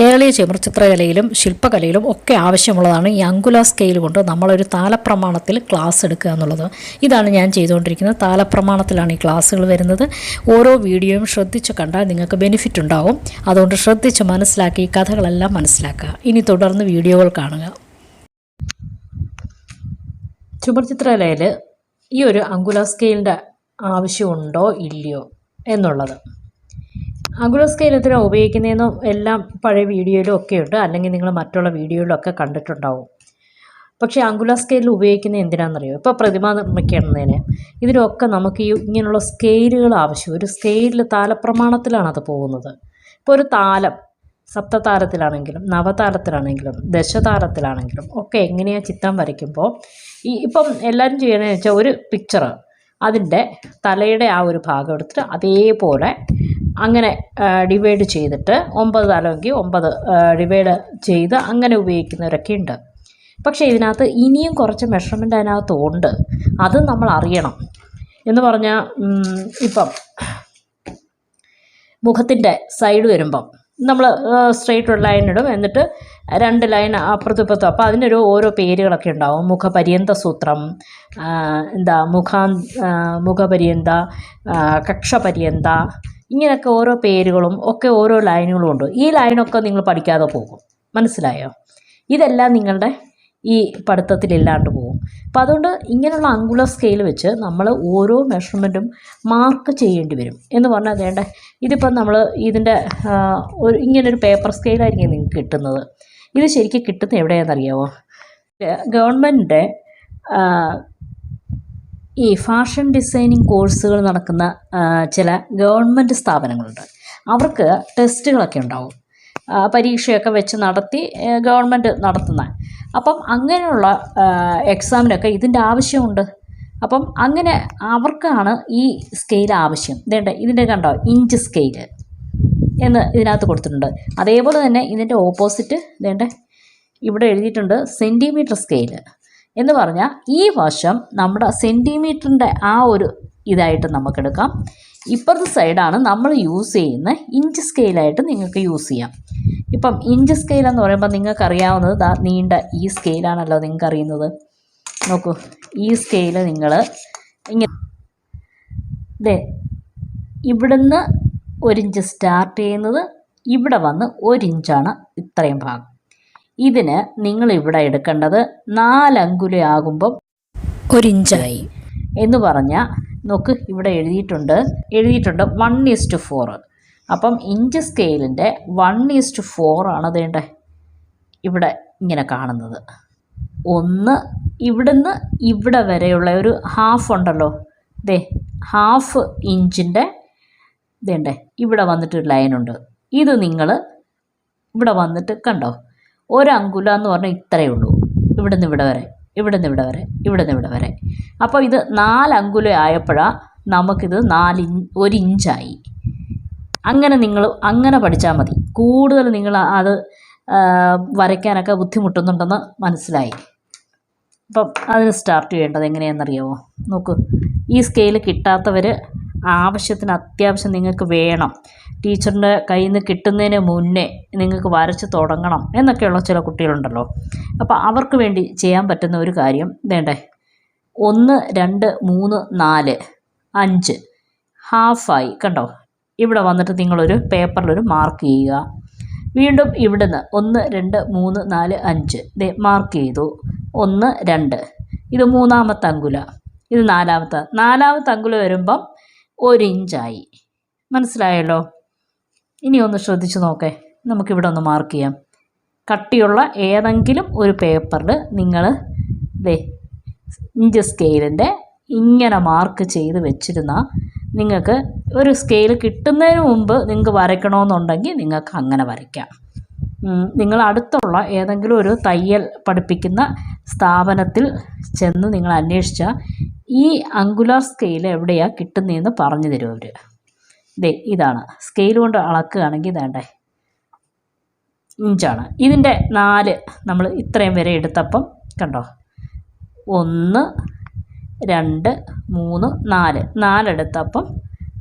കേരളീയ ചിത്രകലയിലും ശില്പകലയിലും ഒക്കെ ആവശ്യമുള്ളതാണ് ഈ അങ്കുല സ്കെയിൽ കൊണ്ട് നമ്മളൊരു താലപ്രമാണത്തിൽ ക്ലാസ് എടുക്കുക എന്നുള്ളത്. ഇതാണ് ഞാൻ ചെയ്തുകൊണ്ടിരിക്കുന്നത്. താലപ്രമാണത്തിലാണ് ഈ ക്ലാസ്സുകൾ വരുന്നത്. ഓരോ വീഡിയോയും ശ്രദ്ധിച്ച് കണ്ടാൽ നിങ്ങൾക്ക് ബെനിഫിറ്റ് ഉണ്ടാവും. അതുകൊണ്ട് ശ്രദ്ധിച്ച് മനസ്സിലാക്കി ഈ കഥകളെല്ലാം മനസ്സിലാക്കുക. ഇനി തുടർന്ന് വീഡിയോകൾ കാണുക. ചുമർചിത്രകലയിൽ ഈ ഒരു അങ്കുല സ്കെയിലിന്റെ ആവശ്യമുണ്ടോ ഇല്ലയോ എന്നുള്ളത്. അങ്കുല സ്കെയിൽ എന്തിനാണ് ഉപയോഗിക്കുന്നതെന്നും എല്ലാം പഴയ വീഡിയോയിലും ഒക്കെ ഉണ്ട് അല്ലെങ്കിൽ നിങ്ങൾ മറ്റുള്ള വീഡിയോയിലൊക്കെ കണ്ടിട്ടുണ്ടാവും. പക്ഷേ അങ്കുല സ്കെയിൽ ഉപയോഗിക്കുന്നത് എന്തിനാണെന്നറിയോ? ഇപ്പോൾ പ്രതിമ നിർമ്മിക്കുന്നതിന് ഇതിനൊക്കെ നമുക്ക് ഈ ഇങ്ങനെയുള്ള സ്കെയിലുകൾ ആവശ്യം. ഒരു സ്കെയിലിൽ താലപ്രമാണത്തിലാണ് അത് പോകുന്നത്. ഇപ്പോൾ ഒരു താലം സപ്തതാരത്തിലാണെങ്കിലും നവതാരത്തിലാണെങ്കിലും ദശതാരത്തിലാണെങ്കിലും ഒക്കെ എങ്ങനെയാണ് ചിത്രം വരയ്ക്കുമ്പോൾ ഈ ഇപ്പം എല്ലാവരും ചെയ്യണമെന്ന് വെച്ചാൽ ഒരു പിക്ചർ അതിന്റെ തലയുടെ ആ ഒരു ഭാഗം എടുത്തിട്ട് അതേപോലെ അങ്ങനെ ഡിവൈഡ് ചെയ്തിട്ട് ഒമ്പത് തലമെങ്കിൽ ഒമ്പത് ഡിവൈഡ് ചെയ്ത് അങ്ങനെ ഉപയോഗിക്കുന്നവരൊക്കെ ഉണ്ട്. പക്ഷേ ഇതിനകത്ത് ഇനിയും കുറച്ച് മെഷർമെന്റ് അതിനകത്ത് ഉണ്ട്. അത് നമ്മൾ അറിയണം. എന്ന് പറഞ്ഞാൽ ഇപ്പം മുഖത്തിന്റെ സൈഡ് വരുമ്പം നമ്മൾ സ്ട്രെയിറ്റ് ഒരു ലൈൻ ഇടും. എന്നിട്ട് രണ്ട് ലൈൻ അപ്പുറത്തും ഇപ്പുറത്തും അപ്പോൾ അതിനൊരു ഓരോ പേരുകളൊക്കെ ഉണ്ടാവും. മുഖപര്യന്ത സൂത്രം എന്താ മുഖാ മുഖപര്യന്ത കക്ഷപര്യന്ത ഇങ്ങനെയൊക്കെ ഓരോ പേരുകളും ഒക്കെ ഓരോ ലൈനുകളും ഉണ്ട്. ഈ ലൈനൊക്കെ നിങ്ങൾ പഠിക്കാതെ പോകും. മനസ്സിലായോ? ഇതെല്ലാം നിങ്ങളുടെ ഈ പഠിത്തത്തിലില്ലാണ്ട് പോകും. അപ്പം അതുകൊണ്ട് ഇങ്ങനെയുള്ള അങ്കുലർ സ്കെയിൽ വെച്ച് നമ്മൾ ഓരോ മെഷർമെന്റും മാർക്ക് ചെയ്യേണ്ടി വരും. എന്ന് പറഞ്ഞാൽ വേണ്ട. ഇതിപ്പം നമ്മൾ ഇതിന്റെ ഒരു ഇങ്ങനൊരു പേപ്പർ സ്കെയിലായിരിക്കും നിങ്ങൾക്ക് കിട്ടുന്നത്. ഇത് ശരിക്കും കിട്ടുന്നത് എവിടെയാണെന്നറിയാമോ ഗവൺമെന്റിന്റെ ഈ ഫാഷൻ ഡിസൈനിങ് കോഴ്സുകൾ നടക്കുന്ന ചില ഗവൺമെന്റ് സ്ഥാപനങ്ങളുണ്ട്. അവർക്ക് ടെസ്റ്റുകളൊക്കെ ഉണ്ടാവും. പരീക്ഷയൊക്കെ വെച്ച് നടത്തി ഗവൺമെന്റ് നടത്തുന്ന. അപ്പം അങ്ങനെയുള്ള എക്സാമിനൊക്കെ ഇതിന്റെ ആവശ്യമുണ്ട്. അപ്പം അങ്ങനെ അവർക്കാണ് ഈ സ്കെയിൽ ആവശ്യം. ഇതേണ്ട ഇതിന്റെ കണ്ടോ ഇഞ്ച് സ്കെയിൽ എന്ന് ഇതിനകത്ത് കൊടുത്തിട്ടുണ്ട്. അതേപോലെ തന്നെ ഇതിന്റെ ഓപ്പോസിറ്റ് ഇതേണ്ട ഇവിടെ എഴുതിയിട്ടുണ്ട് സെന്റിമീറ്റർ സ്കെയിൽ എന്ന് പറഞ്ഞാൽ ഈ വശം നമ്മുടെ സെന്റിമീറ്ററിന്റെ ആ ഒരു ഇതായിട്ട് നമുക്കെടുക്കാം. ഇപ്പുറത്തെ സൈഡാണ് നമ്മൾ യൂസ് ചെയ്യുന്ന ഇഞ്ച് സ്കെയിലായിട്ട് നിങ്ങൾക്ക് യൂസ് ചെയ്യാം. ഇപ്പം ഇഞ്ച് സ്കെയിൽ എന്ന് പറയുമ്പോൾ നിങ്ങൾക്ക് അറിയാവുന്നത് നീണ്ട ഈ സ്കെയിലാണല്ലോ നിങ്ങൾക്ക് അറിയുന്നത് നോക്കൂ ഈ സ്കെയിൽ നിങ്ങൾ ഇങ്ങനെ ഇവിടുന്ന് ഒരിഞ്ച് സ്റ്റാർട്ട് ചെയ്യുന്നത് ഇവിടെ വന്ന് ഒരിഞ്ചാണ് ഇത്രയും ഭാഗം. ഇതിന് നിങ്ങൾ ഇവിടെ എടുക്കേണ്ടത് നാലങ്കുലയാകുമ്പം ഒരിഞ്ചായി എന്ന് പറഞ്ഞാൽ നോക്ക് ഇവിടെ എഴുതിയിട്ടുണ്ട് എഴുതിയിട്ടുണ്ട് വൺ ഈസ്റ്റ് ഫോർ അപ്പം ഇഞ്ച് സ്കെയിലിന്റെ വൺ ഈസ്റ്റ് ഫോർ ആണ് അതേണ്ട ഇവിടെ ഇങ്ങനെ കാണുന്നത്. ഒന്ന് ഇവിടുന്ന് ഇവിടെ വരെയുള്ള ഒരു ഹാഫ് ഉണ്ടല്ലോ. ദേ ഹാഫ് ഇഞ്ചിന്റെ ഇതേണ്ടേ ഇവിടെ വന്നിട്ടൊരു ലൈനുണ്ട് ഇത് നിങ്ങൾ ഇവിടെ വന്നിട്ട് കണ്ടോ? ഒരങ്കുല എന്ന് പറഞ്ഞാൽ ഇത്രയേ ഉള്ളൂ. ഇവിടെ നിന്ന് ഇവിടെ വരെ ഇവിടെ നിന്ന് ഇവിടെ വരെ ഇവിടെ നിന്ന് ഇവിടെ വരെ. അപ്പോൾ ഇത് നാല് അങ്കുല ആയപ്പോഴാണ് നമുക്കിത് നാല് ഒരു ഇഞ്ചായി അങ്ങനെ നിങ്ങൾ അങ്ങനെ പഠിച്ചാൽ മതി. കൂടുതൽ നിങ്ങൾ അത് വരയ്ക്കാനൊക്കെ ബുദ്ധിമുട്ടുന്നുണ്ടെന്ന് മനസ്സിലായി. അപ്പം അതിന് സ്റ്റാർട്ട് ചെയ്യേണ്ടത് എങ്ങനെയാണെന്നറിയാമോ നോക്കൂ. ഈ സ്കെയിൽ കിട്ടാത്തവർ ആവശ്യത്തിന് അത്യാവശ്യം നിങ്ങൾക്ക് വേണം. ടീച്ചറിന്റെ കയ്യിൽ നിന്ന് കിട്ടുന്നതിന് മുന്നേ നിങ്ങൾക്ക് വരച്ച് തുടങ്ങണം എന്നൊക്കെയുള്ള ചില കുട്ടികളുണ്ടല്ലോ. അപ്പോൾ അവർക്ക് വേണ്ടി ചെയ്യാൻ പറ്റുന്ന ഒരു കാര്യം വേണ്ടേ ഒന്ന് രണ്ട് മൂന്ന് നാല് അഞ്ച്. ഹാഫായി. കണ്ടോ? ഇവിടെ വന്നിട്ട് നിങ്ങളൊരു പേപ്പറിലൊരു മാർക്ക് ചെയ്യുക. വീണ്ടും ഇവിടുന്ന് ഒന്ന് രണ്ട് മൂന്ന് നാല് അഞ്ച്. ദേ മാർക്ക് ചെയ്തു. ഒന്ന് രണ്ട്. ഇത് മൂന്നാമത്തെ അങ്കുല. ഇത് നാലാമത്തെ. നാലാമത്തെ അങ്കുല വരുമ്പം ഒരു ഇഞ്ചായി. മനസ്സിലായല്ലോ? ഇനി ഒന്ന് ശ്രദ്ധിച്ചു നോക്കേ. നമുക്കിവിടെ ഒന്ന് മാർക്ക് ചെയ്യാം. കട്ടിയുള്ള ഏതെങ്കിലും ഒരു പേപ്പറിൽ നിങ്ങൾ ദേ ഇഞ്ച് സ്കെയിലിന്റെ ഇങ്ങനെ മാർക്ക് ചെയ്ത് വെച്ചിരുന്ന നിങ്ങൾക്ക് ഒരു സ്കെയിൽ കിട്ടുന്നതിന് മുമ്പ് നിങ്ങൾക്ക് വരയ്ക്കണമെന്നുണ്ടെങ്കിൽ നിങ്ങൾക്ക് അങ്ങനെ വരയ്ക്കാം. നിങ്ങൾ അടുത്തുള്ള ഏതെങ്കിലും ഒരു തയ്യൽ പഠിപ്പിക്കുന്ന സ്ഥാപനത്തിൽ ചെന്ന് നിങ്ങൾ അന്വേഷിച്ചാൽ ഈ അങ്കുലാർ സ്കെയിൽ എവിടെയാണ് കിട്ടുന്നതെന്ന് പറഞ്ഞു തരും അവർ ദേ ഇതാണ്. സ്കെയിൽ കൊണ്ട് അളക്കുകയാണെങ്കിൽ ഇതേണ്ടേ. ഇഞ്ചാണ്. ഇതിന്റെ നാല് നമ്മൾ ഇത്രയും വരെ എടുത്തപ്പം കണ്ടോ? ഒന്ന് രണ്ട് മൂന്ന് നാല്. നാലെടുത്തപ്പം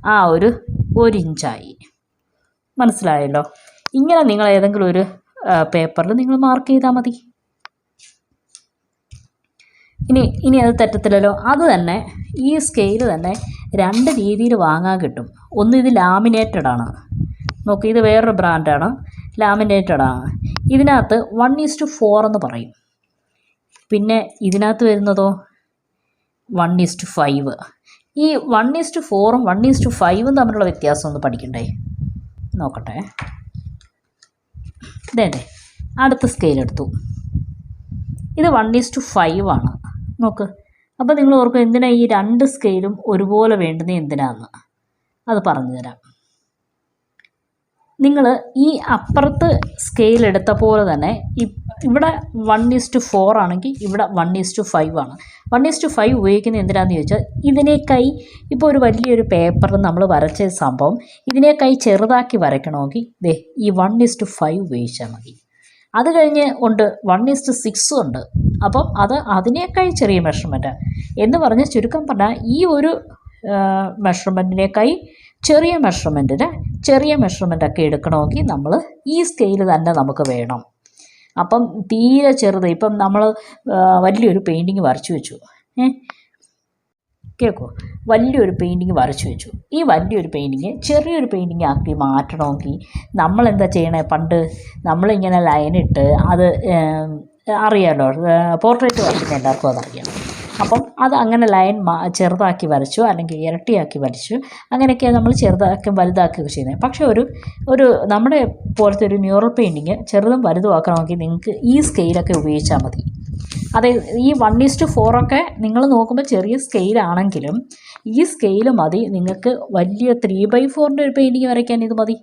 ആ ഒരു ഒരു ഇഞ്ചായി മനസ്സിലായല്ലോ? ഇങ്ങനെ നിങ്ങൾ ഏതെങ്കിലും ഒരു പേപ്പറിൽ നിങ്ങൾ മാർക്ക് ചെയ്താൽ മതി. ഇനി ഇനി അത് തെറ്റത്തില്ലല്ലോ. അത് തന്നെ ഈ സ്കെയിൽ തന്നെ രണ്ട് രീതിയിൽ വാങ്ങാൻ കിട്ടും. ഒന്ന് ഇത് ലാമിനേറ്റഡ് ആണ്. നോക്കി ഇത് വേറൊരു ബ്രാൻഡാണ് ലാമിനേറ്റഡ് ആണ് ഇതിനകത്ത് വൺ ഈസ് ടു ഫോർ എന്ന് പറയും. പിന്നെ ഇതിനകത്ത് വരുന്നതോ? വൺ ഈസ് ടു ഫൈവ് ഈ വൺ ഈസ് ടു ഫോറും വൺ ഈസ് ടു ഫൈവും തമ്മിലുള്ള വ്യത്യാസം ഒന്ന് പഠിക്കണ്ടേ? നോക്കട്ടെ. ഇതേ അടുത്ത സ്കെയിൽ എടുത്തു. ഇത് വൺ ഈസ് ടു ഫൈവ് ആണ്. നോക്ക്. അപ്പോൾ നിങ്ങൾ ഓർക്കും എന്തിനാണ് ഈ രണ്ട് സ്കെയിലും ഒരുപോലെ വേണ്ടുന്നത് എന്തിനാന്ന്? അത് പറഞ്ഞു തരാം നിങ്ങൾ ഈ അപ്പുറത്ത് സ്കെയിൽ എടുത്ത പോലെ തന്നെ ഇവിടെ വൺ ഈസ് ടു ഫോർ ആണെങ്കിൽ ഇവിടെ വൺ ഈസ് ടു ഫൈവ് ആണ്. വൺ ഈസ് ടു ഫൈവ് ഉപയോഗിക്കുന്നത് എന്തിനാണെന്ന് ചോദിച്ചാൽ ഇതിനേക്കായി ഇപ്പോൾ ഒരു വലിയൊരു പേപ്പറിൽ നമ്മൾ വരച്ച സംഭവം ഇതിനേക്കായി ചെറുതാക്കി വരയ്ക്കണമെങ്കിൽ ദേ ഈ വൺ ഈസ് ടു ഫൈവ് ഉപയോഗിച്ചാൽ മതി. അത് കഴിഞ്ഞ് ഉണ്ട് വൺ ഈസ് ടു സിക്സും ഉണ്ട്. അപ്പം അത് അതിനേക്കായി ചെറിയ മെഷർമെന്റ് എന്ന് പറഞ്ഞ് ചുരുക്കം പറഞ്ഞാൽ ഈ ഒരു മെഷർമെന്റിനേക്കായി ചെറിയ മെഷർമെന്റിന് ചെറിയ മെഷർമെന്റ് ഒക്കെ എടുക്കണമെങ്കിൽ നമ്മൾ ഈ സ്കെയിൽ തന്നെ നമുക്ക് വേണം. അപ്പം തീരെ ചെറുത് ഇപ്പം നമ്മൾ വലിയൊരു പെയിന്റിങ് വരച്ചു വെച്ചു. കേൾക്കോ വലിയൊരു പെയിന്റിങ് വരച്ചു വെച്ചു. ഈ വലിയൊരു പെയിന്റിങ് ചെറിയൊരു പെയിന്റിങ് ആക്കി മാറ്റണമെങ്കിൽ നമ്മൾ എന്താ ചെയ്യണേ? പണ്ട് നമ്മളിങ്ങനെ ലൈനിട്ട് അത് അറിയാമല്ലോ പോർട്രേറ്റ് വരയ്ക്കുന്ന എല്ലാവർക്കും അതറിയാം. അപ്പം അത് അങ്ങനെ ലൈൻ ചെറുതാക്കി വരച്ചു അല്ലെങ്കിൽ ഇരട്ടിയാക്കി വരച്ചു. അങ്ങനെയൊക്കെ നമ്മൾ ചെറുതാക്കി വലുതാക്കുകയൊക്കെ ചെയ്യുന്നത്. പക്ഷേ ഒരു ഒരു നമ്മുടെ പോലത്തെ ഒരു മ്യൂറൽ പെയിന്റിങ് ചെറുതും വലുതുമാക്കണമെങ്കിൽ നിങ്ങൾക്ക് ഈ സ്കെയിലൊക്കെ ഉപയോഗിച്ചാൽ മതി. അതെ ഈ വൺ ഈസ്റ്റ് ഫോറൊക്കെ നിങ്ങൾ നോക്കുമ്പോൾ ചെറിയ സ്കെയിലാണെങ്കിലും ഈ സ്കെയിൽ മതി. നിങ്ങൾക്ക് വലിയ ത്രീ ബൈ ഫോറിന്റെ ഒരു പെയിന്റിങ് വരയ്ക്കാൻ ഇത് മതി.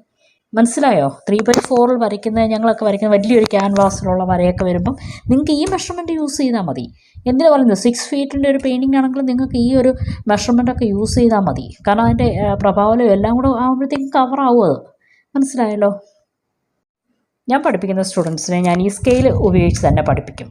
മനസ്സിലായോ? ത്രീ ബൈ ഫോറിൽ വരയ്ക്കുന്ന ഞങ്ങളൊക്കെ വരയ്ക്കുന്ന വലിയൊരു ക്യാൻവാസിലുള്ള വരയൊക്കെ വരുമ്പം നിങ്ങൾക്ക് ഈ മെഷർമെന്റ് യൂസ് ചെയ്താൽ മതി. എന്തിനാ പറയുന്നത്? സിക്സ് ഫീറ്റിന്റെ ഒരു പെയിന്റിംഗ് ആണെങ്കിലും നിങ്ങൾക്ക് ഈ ഒരു മെഷർമെന്റ് ഒക്കെ യൂസ് ചെയ്താൽ മതി. കാരണം അതിന്റെ പ്രഭാവലും എല്ലാം കൂടെ ആകുമ്പോഴത്തേക്കും കവർ ആവും അത്. മനസ്സിലായല്ലോ? ഞാൻ പഠിപ്പിക്കുന്ന സ്റ്റുഡൻസിനെ ഞാൻ ഈ സ്കെയിൽ ഉപയോഗിച്ച് തന്നെ പഠിപ്പിക്കും.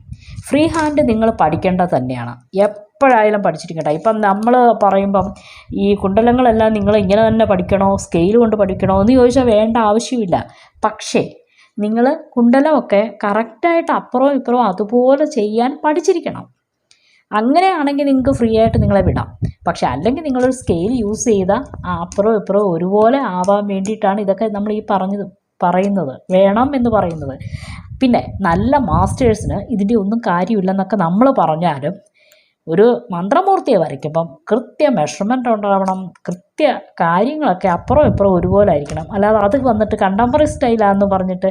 ഫ്രീ ഹാൻഡ് നിങ്ങൾ പഠിക്കേണ്ടത് തന്നെയാണ്. എപ്പോഴായാലും പഠിച്ചിരിക്കട്ടെ. ഇപ്പം നമ്മൾ പറയുമ്പം ഈ കുണ്ടലങ്ങളെല്ലാം നിങ്ങൾ ഇങ്ങനെ തന്നെ പഠിക്കണോ? സ്കെയിൽ കൊണ്ട് പഠിക്കണോ? എന്ന് ചോദിച്ചാൽ വേണ്ട ആവശ്യമില്ല. പക്ഷേ നിങ്ങൾ കുണ്ടലമൊക്കെ കറക്റ്റായിട്ട് അപ്പുറവും ഇപ്പുറവും അതുപോലെ ചെയ്യാൻ പഠിച്ചിരിക്കണം. അങ്ങനെയാണെങ്കിൽ നിങ്ങൾക്ക് ഫ്രീ ആയിട്ട് നിങ്ങളെ വിടാം. പക്ഷെ അല്ലെങ്കിൽ നിങ്ങളൊരു സ്കെയിൽ യൂസ് ചെയ്താൽ അപ്പുറവും ഇപ്പുറവും ഒരുപോലെ ആവാൻ വേണ്ടിയിട്ടാണ് ഇതൊക്കെ നമ്മൾ ഈ പറഞ്ഞത്. പറയുന്നത് വേണം എന്ന് പറയുന്നത്. പിന്നെ നല്ല മാസ്റ്റേഴ്സിന് ഇതിന്റെ ഒന്നും കാര്യമില്ലെന്നൊക്കെ നമ്മൾ പറഞ്ഞാലും ഒരു മന്ത്രമൂർത്തിയെ വരയ്ക്കുമ്പം കൃത്യ മെഷർമെന്റ് ഉണ്ടാവണം കൃത്യ കാര്യങ്ങളൊക്കെ അപ്പുറം ഇപ്പുറം ഒരുപോലെ ആയിരിക്കണം. അല്ലാതെ അത് വന്നിട്ട് കണ്ടംപററി സ്റ്റൈലാന്ന് പറഞ്ഞിട്ട്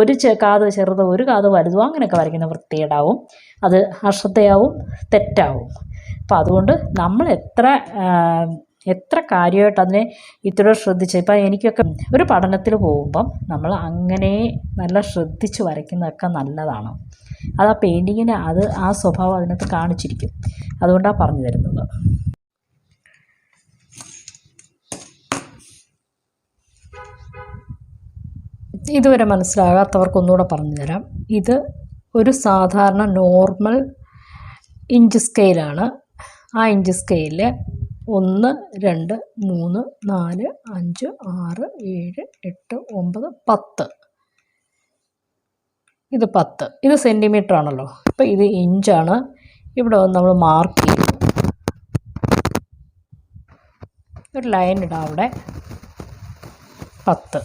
ഒരു കാത് ചെറുത് ഒരു കാത് വലുതോ അങ്ങനെയൊക്കെ വരയ്ക്കുന്ന വൃത്തിയേടാവും അത് അശ്രദ്ധയാവും തെറ്റാവും. അപ്പം അതുകൊണ്ട് നമ്മൾ എത്ര എത്ര കാര്യമായിട്ട് അതിനെ ഇത്ര ശ്രദ്ധിച്ച്. ഇപ്പം എനിക്കൊക്കെ ഒരു പഠനത്തിൽ പോകുമ്പം നമ്മൾ അങ്ങനെ നല്ല ശ്രദ്ധിച്ച് വരയ്ക്കുന്നതൊക്കെ നല്ലതാണ്. അത് ആ പെയിന്റിങ്ങിന് അത് ആ സ്വഭാവം അതിനകത്ത് കാണിച്ചിരിക്കും. അതുകൊണ്ടാണ് പറഞ്ഞു തരുന്നത്. ഇതുവരെ മനസ്സിലാകാത്തവർക്ക് ഒന്നുകൂടെ പറഞ്ഞു തരാം. ഇത് ഒരു സാധാരണ നോർമൽ ഇഞ്ച് സ്കെയിലാണ്. ആ ഇഞ്ച് സ്കെയിലിൽ ഒന്ന് രണ്ട് മൂന്ന് നാല് അഞ്ച് ആറ് ഏഴ് എട്ട് ഒമ്പത് പത്ത്. ഇത് പത്ത്. ഇത് സെന്റിമീറ്റർ ആണല്ലോ. അപ്പോൾ ഇത് ഇഞ്ചാണ്. ഇവിടെ വന്ന് നമ്മൾ മാർക്ക് ചെയ്യും. ഒരു ലൈൻ ഇടാം അവിടെ. പത്ത്.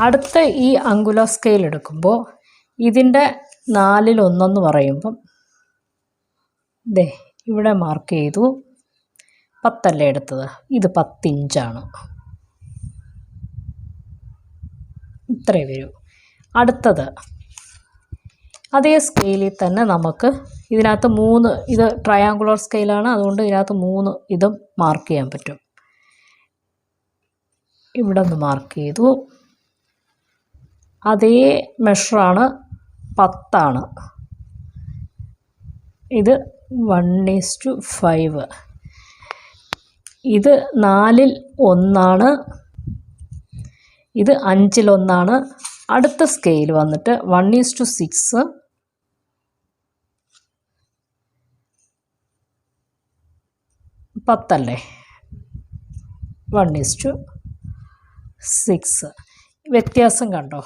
അടുത്ത ഈ അങ്കുല സ്കെയിൽ എടുക്കുമ്പോൾ ഇതിന്റെ നാലിലൊന്നെന്ന് പറയുമ്പം ദേ ഇവിടെ മാർക്ക് ചെയ്തു. പത്തല്ലേ എടുത്തത്? ഇത് പത്തിഞ്ചാണ്. ഇത്രേ വരൂ. അടുത്തത്. അതേ സ്കെയിലിൽ തന്നെ നമുക്ക് ഇതിനകത്ത് മൂന്ന് ഇത് ട്രയാങ്കുലർ സ്കെയിലാണ് അതുകൊണ്ട് ഇതിനകത്ത് മൂന്ന് ഇതും മാർക്ക് ചെയ്യാൻ പറ്റും. ഇവിടെ ഒന്ന് മാർക്ക് ചെയ്തു. അതേ മെഷറാണ് പത്താണ്. ഇത് വൺ ഈസ് ടു ഫൈവ് ഇത് നാലിൽ ഒന്നാണ്. ഇത് അഞ്ചിലൊന്നാണ് അടുത്ത സ്കെയിൽ വന്നിട്ട് വൺ ഈസ് ടു സിക്സ് പത്തല്ലേ? വൺ ഈസ് ടു സിക്സ് വ്യത്യാസം കണ്ടോ?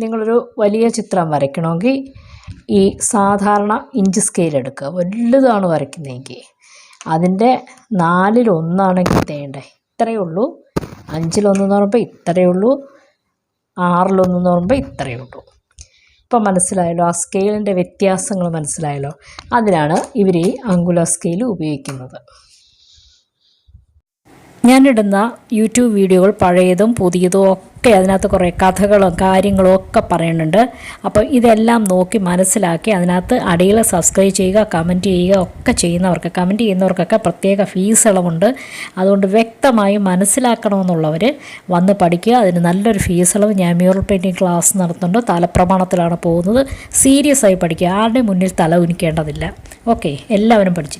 നിങ്ങളൊരു വലിയ ചിത്രം വരയ്ക്കണമെങ്കിൽ ഈ സാധാരണ ഇഞ്ച് സ്കെയിൽ എടുക്കുക. വലുതാണ് വരയ്ക്കുന്നതെങ്കിൽ. അതിന്റെ നാലിലൊന്നാണെങ്കിൽ തേണ്ടേ ഇത്രയേ ഉള്ളൂ. അഞ്ചിലൊന്നെന്ന് പറയുമ്പോൾ ഇത്രയേ ഉള്ളൂ. ആറിലൊന്നെന്ന് പറയുമ്പോൾ ഇത്രയേ ഉള്ളൂ. ഇപ്പം മനസ്സിലായല്ലോ ആ സ്കെയിലിന്റെ വ്യത്യാസങ്ങൾ മനസ്സിലായല്ലോ. അതിനാണ് ഇവർ ഈ അങ്കുല സ്കെയിൽ ഉപയോഗിക്കുന്നത്. ഞാനിടുന്ന യൂട്യൂബ് വീഡിയോകൾ പഴയതും പുതിയതും ഒക്കെ അതിനകത്ത് കുറേ കഥകളും കാര്യങ്ങളും ഒക്കെ പറയുന്നുണ്ട്. അപ്പോൾ ഇതെല്ലാം നോക്കി മനസ്സിലാക്കി അതിനകത്ത് അടിയിൽ സബ്സ്ക്രൈബ് ചെയ്യുക കമന്റ് ചെയ്യുക ഒക്കെ ചെയ്യുന്നവർക്ക് കമന്റ് ചെയ്യുന്നവർക്കൊക്കെ പ്രത്യേക ഫീസ് ഇളവുണ്ട്. അതുകൊണ്ട് വ്യക്തമായി മനസ്സിലാക്കണമെന്നുള്ളവർ വന്ന് പഠിക്കുക. അതിന് നല്ലൊരു ഫീസ് ഇളവ് ഞാൻ മ്യൂറൽ പെയിന്റിങ് ക്ലാസ് നടത്തുന്നുണ്ട്. തലപ്രമാണത്തിലാണ് പോകുന്നത്. സീരിയസ് ആയി പഠിക്കുക. ആരുടെ മുന്നിൽ തല ഉനിക്കേണ്ടതില്ല. ഓക്കെ എല്ലാവരും പഠിച്ചു